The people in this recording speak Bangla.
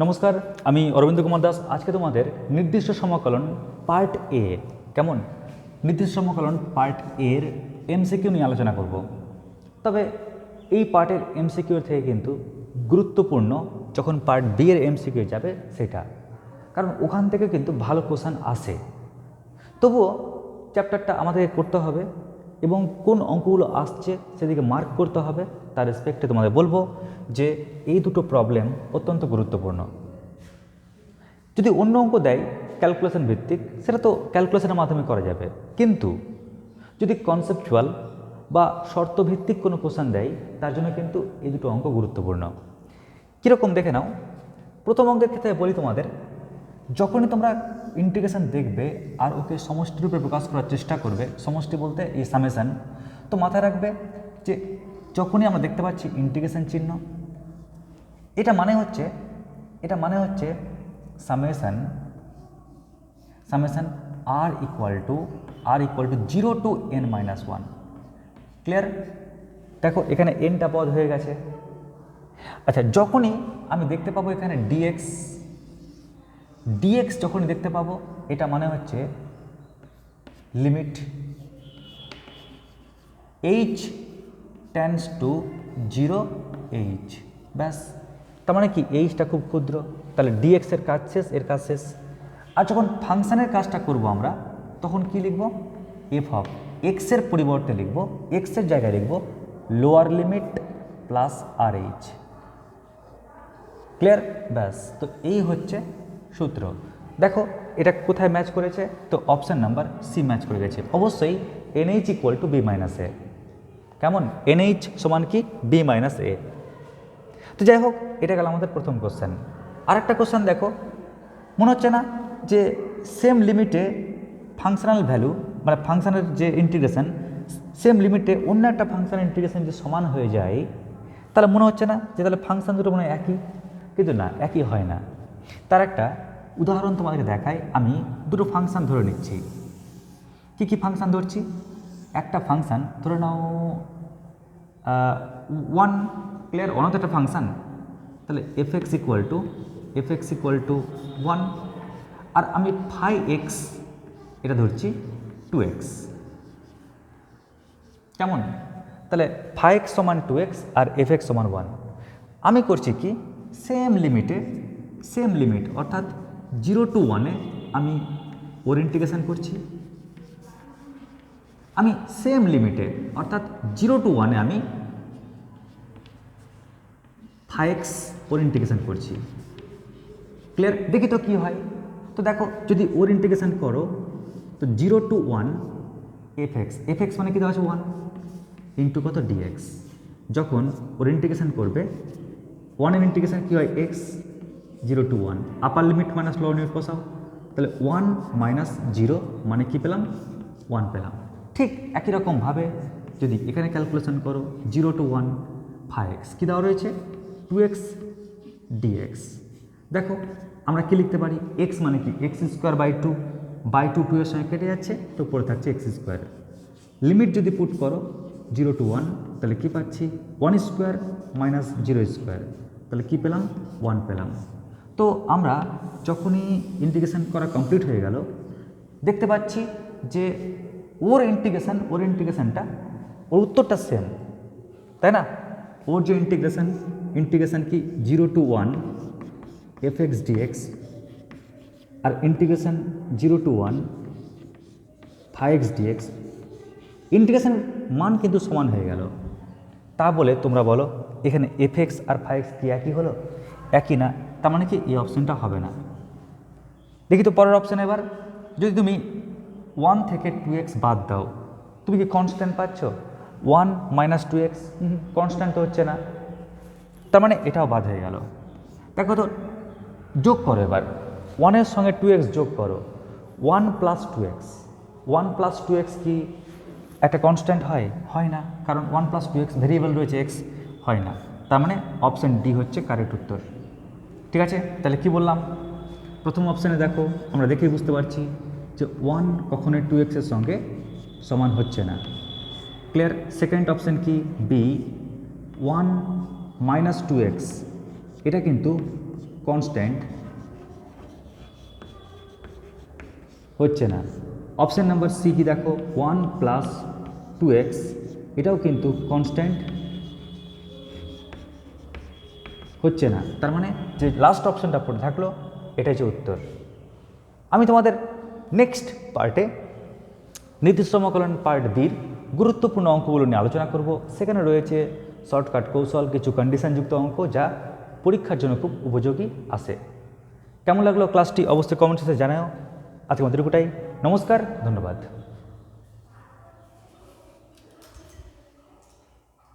নমস্কার, আমি অরবিন্দ কুমার দাস। আজকে তোমাদের নির্দিষ্ট সমাকলন পার্ট এ। কেমন? নির্দিষ্ট সমাকলন পার্ট এর এমসিকিউ নিয়ে আলোচনা করব। তবে এই পার্টের এমসিকিউ থেকে কিন্তু গুরুত্বপূর্ণ যখন পার্ট বি এর এমসিকিউ যাবে সেটা। কারণ ওখান থেকে কিন্তু ভালো কোশ্চান আসে। তবুও চ্যাপ্টারটা আমাদেরকে করতে হবে। এবং কোন অঙ্কগুলো আসছে সেদিকে মার্ক করতে হবে, তার রেসপেক্টে তোমাদের বলব যে এই দুটো প্রবলেম অত্যন্ত গুরুত্বপূর্ণ। যদি অন্য অঙ্ক দেয় ক্যালকুলেশন ভিত্তিক, সেটা তো ক্যালকুলেশনের মাধ্যমে করা যাবে। কিন্তু যদি কনসেপচুয়াল বা শর্তভিত্তিক কোনো কোশ্চান দেয়, তার জন্য কিন্তু এই দুটো অঙ্ক গুরুত্বপূর্ণ। কীরকম দেখে নাও। প্রথম অঙ্কের ক্ষেত্রে বলি তোমাদের, যখনই তোমরা ইন্টিগ্রেশন দেখবে আর ওকে সমষ্টি রূপে প্রকাশ করার চেষ্টা করবে, সমষ্টি বলতে এই সামেশন তো মাথায় রাখবে যে যখনই আমরা দেখতে পাচ্ছি ইন্টিগ্রেশন চিহ্ন, এটা মানে হচ্ছে, এটা মানে হচ্ছে summation summation r equal to r equal to zero to n minus one clear দেখো, এখানে এনটা পদ হয়ে গেছে। আচ্ছা যখনই আমি দেখতে পাবো এখানে ডিএক্স ডিএক্স যখনই দেখতে পাবো, এটা মানে হচ্ছে limit h tends to zero h ব্যাস, তার মানে কি এইচটা খুব ক্ষুদ্র, তাহলে ডিএক্সের কাজ শেষ, এর কাজ শেষ। আর যখন ফাংশনের কাজটা করব আমরা, তখন কি লিখব? এফ অফ এক্সের পরিবর্তে লিখব এক্সের জায়গায় লিখব lower limit plus r h clear ব্যাস, তো এই হচ্ছে সূত্র। দেখো, এটা কোথায় ম্যাচ করেছে? তো অপশান নাম্বার সি ম্যাচ করে গেছে। অবশ্যই nh equal to b minus a কেমন? এনএইচ সমান কি? বি মাইনাস এ তো যাই হোক, এটা গেল আমাদের প্রথম কোশ্চেন আর একটা কোশ্চেন দেখো। মনে হচ্ছে না যে সেম লিমিটে ফাংশনাল ভ্যালু মানে ফাংশনের যে ইন্টিগ্রেশন সেম লিমিটে অন্য একটা ফাংশন ইন্টিগ্রেশন যে সমান হয়ে যায়, তাহলে মনে হচ্ছে না যে তাহলে ফাংশন দুটো মনে হয় একই? কিন্তু না, একই হয় না। তার একটা উদাহরণ তোমাদেরকে দেখাই, আমি দুটো ফাংশন ধরে নিচ্ছি। কী কী ফাংশন ধরছি? একটা ফাংশন ধরে নাও ওয়ান ক্লিয়ার ওয়ান তো একটা ফাংশন তাহলে f x equal to f x equal to one আর আমি ফাই এক্স এটা ধরছি টু এক্স কেমন? তাহলে ফাই এক্স সমান টু এক্স আর এফ এক্স সমান ওয়ান আমি করছি কি? সেম লিমিটে সেম লিমিট অর্থাৎ জিরো টু ওয়ানে আমি ওর ইন্টিগ্রেশন করছি। আমি সেম লিমিটে অর্থাৎ জিরো টু ওয়ানে আমি ফাইক্স ওর ইন্টিগ্রেশন করছি। ক্লিয়ার দেখি তো কী হয়। তো দেখো, যদি ওর ইন্টিগ্রেশন করো, তো zero to one f x f x মানে কী দেওয়া আছে ওয়ান ইন্টু কত? ডিএক্স যখন ওর ইন্টিগ্রেশন করবে ওয়ানের ইন্টিগ্রেশন কী হয়? X zero to one upper limit minus lower limit বসাও। তাহলে ওয়ান মাইনাস জিরো মানে কী পেলাম? ওয়ান পেলাম। ঠিক একই রকমভাবে যদি এখানে ক্যালকুলেশন করো zero to one five x কী দেওয়া রয়েছে? টু এক্স ডিএক্স দেখো, আমরা কি লিখতে পারি? এক্স মানে কি? X square by two by two two এর সঙ্গে কেটে যাচ্ছে, তো পড়ে থাকছে এক্স স্কোয়ার লিমিট যদি পুট করো জিরো টু ওয়ান তাহলে কী পাচ্ছি? One square minus zero square তাহলে কী পেলাম? ওয়ান পেলাম। তো আমরা যখনই ইন্টিগ্রেশন করা কমপ্লিট হয়ে গেল, দেখতে পাচ্ছি যে ওর ইন্টিগ্রেশন ওর ইন্টিগ্রেশনটা ওর উত্তরটা সেম তাই না? ওর যে ইন্টিগ্রেশন ইন্টিগ্রেশন কি zero to one f x dx R integration zero to one five x dx integration মান কিন্তু সমান হয়ে গেল। তা বলে তোমরা বলো, এখানে এফ এক্স আর ফাইভ এক্স কি একই হলো? একই না? তার মানে কি এই অপশানটা হবে না। দেখি তো পরের অপশান এবার। যদি তুমি ওয়ান থেকে টু এক্স বাদ দাও তুমি কি কনস্ট্যান্ট পাচ্ছ? One minus two x constant তো হচ্ছে না। তার মানে এটাও বাদ হয়ে গেল। দেখো তো যোগ করো এবার। ওয়ানের সঙ্গে টু এক্স যোগ করো। One plus two x one plus two x কি একটা কনস্ট্যান্ট হয়? হয় না। কারণ one plus two x variable রয়েছে এক্স হয় না। তার মানে অপশান ডি হচ্ছে কারেক্ট উত্তর। ঠিক আছে? তাহলে কি বললাম? প্রথম অপশানে দেখো, আমরা দেখেই বুঝতে পারছি যে ওয়ান কখনোই টু এক্সের সঙ্গে সমান হচ্ছে না। ক্লিয়ার সেকেন্ড অপশান কি? B one minus two x এটা কিন্তু কনস্ট্যান্ট হচ্ছে না। অপশান নাম্বার সি কি দেখো? ওয়ান প্লাস টু এক্স এটাও কিন্তু কনস্ট্যান্ট হচ্ছে না। তার মানে যে লাস্ট অপশানটা পড়ে থাকল, এটাই হচ্ছে উত্তর। আমি তোমাদের নেক্সট পার্টে নির্দিষ্ট সমাকলন পার্ট বির গুরুত্বপূর্ণ অঙ্কগুলো নিয়ে আলোচনা করব। সেখানে রয়েছে শর্টকাট কৌশল, কিছু কন্ডিশনযুক্ত অঙ্ক যা পরীক্ষার জন্য খুব উপযোগী আসে কেমন লাগল ক্লাসটি অবশ্যই কমেন্ট সেকশনে জানাও। আজকে আমাদের নমস্কার, ধন্যবাদ।